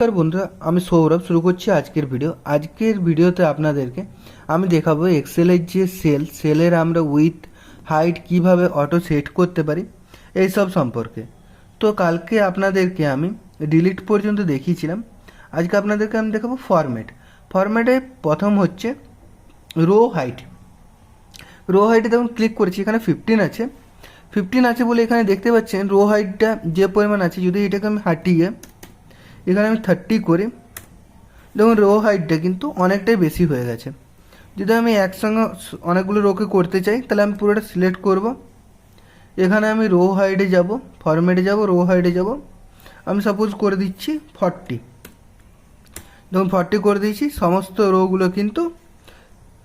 নমস্কার বন্ধুরা, আমি সৌরভ, শুরু করছি আজকের ভিডিও আজকের ভিডিওতে আপনাদেরকে আমি দেখাবো এক্সেলের যে সেল সেলের আমরা উইথ হাইট কীভাবে অটো সেট করতে পারি এই সব সম্পর্কে। তো কালকে আপনাদেরকে আমি ডিলিট পর্যন্ত দেখিয়েছিলাম। আজকে আপনাদেরকে আমি দেখাবো ফরম্যাট ফরম্যাটে প্রথম হচ্ছে রো হাইট রো হাইটে দেখুন ক্লিক করেছি, এখানে ফিফটিন আছে। ফিফটিন আছে বলে এখানে দেখতে পাচ্ছেন রো হাইটটা যে পরিমাণ আছে, যদি এটাকে আমি হাঁটিয়ে এখানে আমি থার্টি করি, দেখুন রো হাইটটা কিন্তু অনেকটাই বেশি হয়ে গেছে। যদি আমি একসঙ্গে অনেকগুলো রোকে করতে চাই, তাহলে আমি পুরোটা সিলেক্ট করব। এখানে আমি রো হাইটে যাব ফরম্যাটে যাব রো হাইটে যাব। আমি সাপোজ করে দিচ্ছি ফর্টি দেখুন ফর্টি করে দিয়েছি, সমস্ত রোগুলো কিন্তু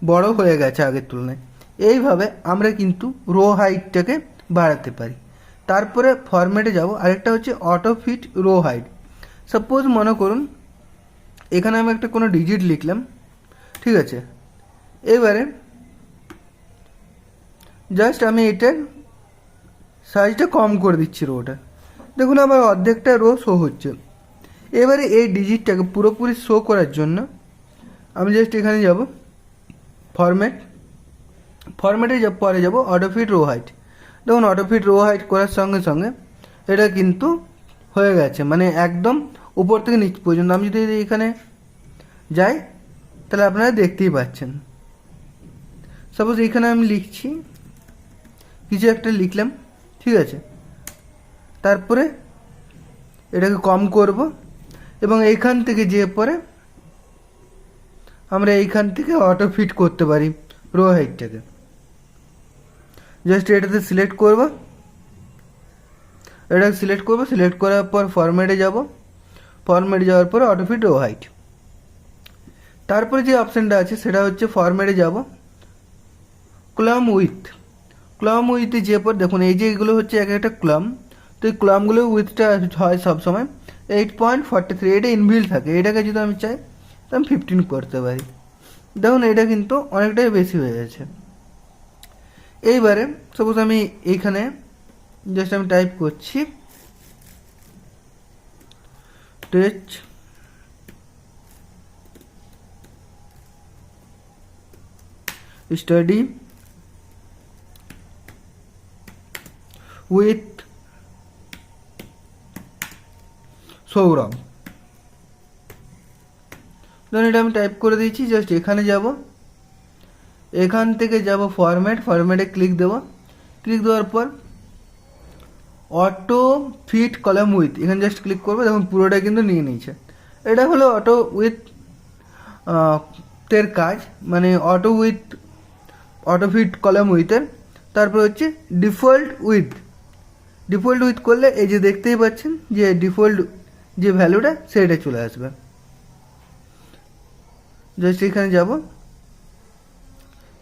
বড় হয়ে গেছে আগের তুলনায়। এইভাবে আমরা কিন্তু রো হাইটটাকে বাড়াতে পারি। তারপরে ফরম্যাটে যাব, আরেকটা হচ্ছে auto fit row height suppose মনে করুন, এখানে আমি একটা কোনো ডিজিট লিখলাম, ঠিক আছে? এবারে জাস্ট আমি এটার সাইজটা কম করে দিচ্ছি রোটা। দেখুন আমার অর্ধেকটা রো শো হচ্ছে। এবারে এই ডিজিটটাকে পুরোপুরি শো করার জন্য আমি জাস্ট এখানে যাব ফরম্যাট ফরম্যাটে পরে যাব অটোফিট রো হাইট দেখুন অটোফিট রো হাইট করার সঙ্গে সঙ্গে এটা কিন্তু হয়ে গেছে। মানে একদম উপর থেকে নিচ পর্যন্ত। আমি যদি এখানে যাই, তাহলে আপনারা দেখতেই পাচ্ছেন। সাপোজ এখানে আমি লিখছি, কিছু একটা লিখলাম, ঠিক আছে? তারপরে এটাকে কম করব, এবং এইখান থেকে যে পরে আমরা এইখান থেকে অটো ফিট করতে পারি রো হাইটটাকে জাস্ট এটাতে সিলেক্ট করব। এটাকে সিলেক্ট করব সিলেক্ট করার পর ফরম্যাটে যাব। ফরম্যাটে যাওয়ার পর অটো ফিট রো হাইট তারপরে যে অপশানটা আছে, সেটা হচ্ছে ফরম্যাটে যাব। ক্লাম উইথ ক্লাম উইথে যে পর দেখুন, এই যে এগুলো হচ্ছে এক একটা ক্লাম তো এই ক্লামগুলো উইথটা হয় সবসময়। এইট পয়েন্ট ফর্টি থ্রি এটা ইনভিল থাকে। এটাকে যদি আমি চাই তো আমি ফিফটিন করতে পারি। দেখুন, এটা কিন্তু অনেকটাই বেশি হয়ে গেছে। এইবারে সাপোজ আমি এইখানে জাস্ট আমি টাইপ করছি। টেচ স্টাডি উইথ সৌরভ ধরুন এটা আমি টাইপ করে দিয়েছি জাস্ট এখানে যাব। এখান থেকে যাব ফরম্যাট ফরম্যাটে ক্লিক দেব। ক্লিক দেওয়ার পর অটো ফিট কলাম উইথ এখানে জাস্ট ক্লিক করব, দেখুন পুরোটা কিন্তু নিয়ে নিয়েছে। এটা হলো অটো উইথ তের কাজ মানে auto width auto fit column উইথের তারপর হচ্ছে ডিফল্ট উইথ ডিফল্ট উইথ করলে এই যে দেখতেই পাচ্ছেন যে ডিফল্ট যে ভ্যালুটা সেটা চলে আসবে। জাস্ট এখানে যাব।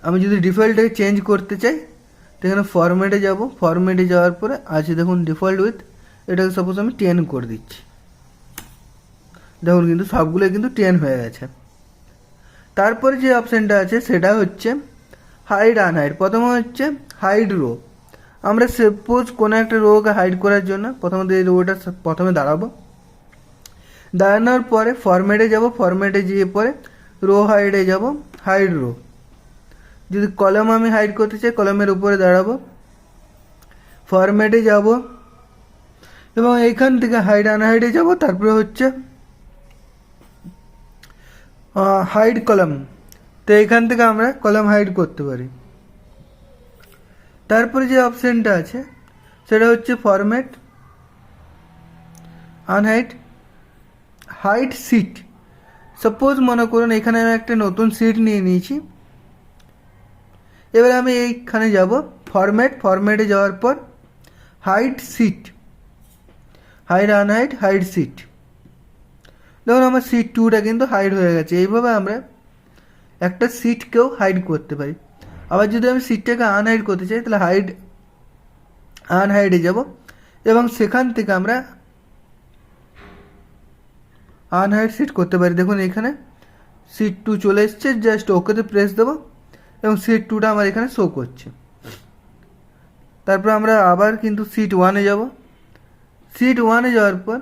আমি যদি ডিফল্টটাকে চেঞ্জ করতে চাই এখানে ফরম্যাটে যাব। ফরম্যাটে যাওয়ার পরে আছে দেখুন ডিফল্ট উইথ এটাকে সাপোজ আমি টেন করে দিচ্ছি। দেখুন কিন্তু সবগুলো কিন্তু টেন হয়ে গেছে। তারপরে যে অপশানটা আছে, সেটা হচ্ছে হাইড আনহাইড প্রথমে হচ্ছে হাইড রো আমরা সাপোজ কোনো একটা রোকে হাইড করার জন্য প্রথমত এই রোটা প্রথমে দাঁড়াবো। দাঁড়ানোর পরে ফরম্যাটে যাব। ফরম্যাটে গিয়ে পরে রো হাইডে যাব। হাইড রো যদি কলম আমি হাইড করতে চাই, কলমের উপরে দাঁড়াবো ফরম্যাটে যাব এবং এইখান থেকে হাইড আনহাইডে যাব, তারপরে হচ্ছে হাইড কলম। তো এইখান থেকে আমরা কলম হাইড করতে পারি। তারপরে যে অপশানটা আছে, সেটা হচ্ছে format unhide height sheet suppose মনে করুন, এখানে আমি একটা নতুন সিট নিয়ে নিয়েছি। এবার আমি এইখানে যাব ফরম্যাট ফরম্যাটে যাওয়ার পর height sheet hide unhide hide sheet দেখুন আমার সিট টুটা কিন্তু হাইড হয়ে গেছে, এইভাবে আমরা একটা সিটকেও হাইড করতে পারি। আবার যদি আমি সিটটাকে আনহাইড করতে চাই, তাহলে হাইড আনহাইডে যাব এবং সেখান থেকে আমরা আনহাইড সিট করতে পারি। দেখুন এখানে সিট টু চলে এসছে জাস্ট ওকেতে প্রেস দেবো। এবং সিট টুটা আমার এখানে শো করছে। তারপর আমরা আবার কিন্তু সিট ওয়ানে যাব। সিট ওয়ানে যাওয়ার পর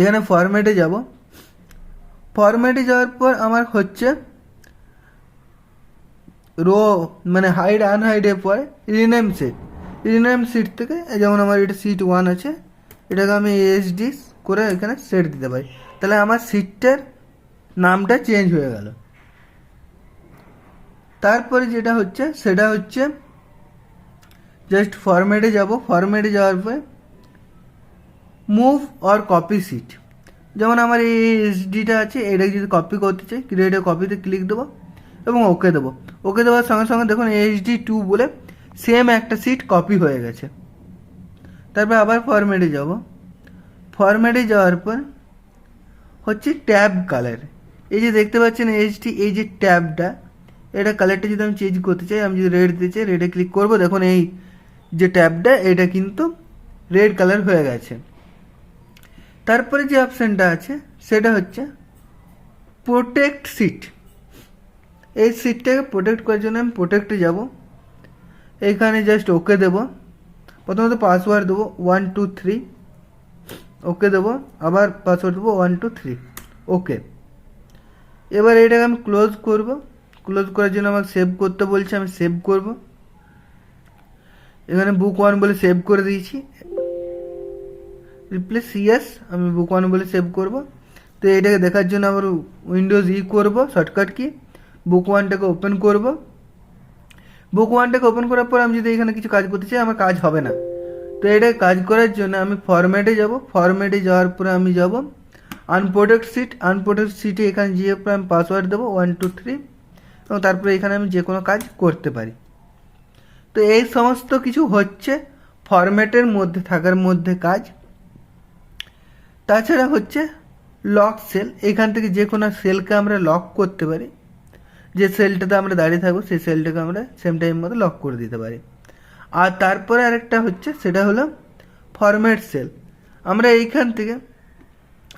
এখানে ফরম্যাটে যাব। ফরম্যাটে যাওয়ার পর আমার হচ্ছে রো মানে হাইড আনহাইডের পরে রিনেম সিট রিনেম সিট থেকে যেমন আমার এটা সিট ওয়ান আছে, এটাকে আমি এসডি করে এখানে সেট দিতে পারি। তাহলে আমার সিটটার নামটা চেঞ্জ হয়ে গেল। তারপরে যেটা হচ্ছে, সেটা হচ্ছে জাস্ট ফরম্যাটে যাব। ফরম্যাটে যাওয়ার পরে মুভ অর কপি সিট যেমন আমার এই এসডিটা আছে, এটাকে যদি কপি করতে চাই ক্রিয়েটে কপিতে ক্লিক দেবো এবং ওকে দেবো। ওকে দেওয়ার সঙ্গে সঙ্গে দেখুন এইচডি টু বলে সেম একটা সিট কপি হয়ে গেছে। তারপর আবার ফরম্যাটে যাব। ফরম্যাটে যাওয়ার পর হচ্ছে ট্যাব কালার এই যে দেখতে পাচ্ছেন এইচডি এই যে ট্যাবটা এটা কালারটা যদি আমি চেঞ্জ করতে চাই, আমি যদি রেড দিতে চাই রেডে ক্লিক করব, দেখুন এই যে ট্যাবটা এটা কিন্তু রেড কালার হয়ে গেছে। তারপরে যে অপশানটা আছে, সেটা হচ্ছে প্রোটেক্ট সিট এই সিটটাকে প্রোটেক্ট করার জন্য আমি প্রোটেক্টে যাব। এইখানে জাস্ট ওকে দেবো। প্রথমত পাসওয়ার্ড দেবো ওয়ান টু থ্রি ওকে দেবো। আবার পাসওয়ার্ড দেবো ওয়ান টু থ্রি ওকে এবার এটাকে আমি ক্লোজ করব। ক্লোজ করার জন্য আমাকে সেভ করতে বলছে, আমি সেভ করব। এখানে বুক ওয়ান বলে সেভ করে দিয়েছি। রিপ্লেস ইয়েস আমি বুক ওয়ান বলে সেভ করব। তো এটাকে দেখার জন্য আবার উইন্ডোজ ই করব শর্টকাট কি বুক ওয়ানটাকে ওপেন করব। বুক ওয়ানটাকে ওপেন করার পর আমি যদি এখানে কিছু কাজ করতে চাই, আমার কাজ হবে না। তো এটা কাজ করার জন্য আমি ফরম্যাটে যাব। ফরম্যাটে যাওয়ার পরে আমি যাব। আনপ্রোটেক্ট সিট আনপ্রোটেক্ট সিটে এখানে গিয়ে আমি পাসওয়ার্ড দেবো ওয়ান টু থ্রি এবং তারপরে এখানে আমি যে কোনো কাজ করতে পারি। তো এই সমস্ত কিছু হচ্ছে ফরম্যাটের মধ্যে থাকার মধ্যে কাজ। তাছাড়া হচ্ছে লক সেল। এখান থেকে যে কোনো সেলকে আমরা লক করতে পারি। যে সেলটাতে আমরা দাঁড়িয়ে থাকব, সেই সেলটাকে আমরা সেম টাইম মতো লক করে দিতে পারি। আর তারপরে আরেকটা হচ্ছে, সেটা হলো ফরম্যাট সেল। আমরা এইখান থেকে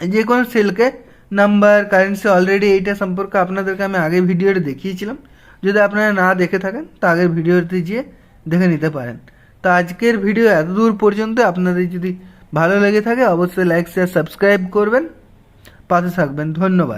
যে কোনো সেলকে নাম্বার কারেন্সি অলরেডি এইটা সম্পর্কে আপনাদেরকে আমি আগে ভিডিওতে দেখিয়েছিলাম। যদি আপনারা না দেখে থাকেন, তা আগের ভিডিওতে গিয়ে দেখে নিতে পারেন। তো আজকের ভিডিও এত দূর পর্যন্ত আপনাদের যদি ভালো লেগে থাকে, অবশ্যই লাইক শেয়ার সাবস্ক্রাইব করবেন। পাশে থাকবেন। ধন্যবাদ।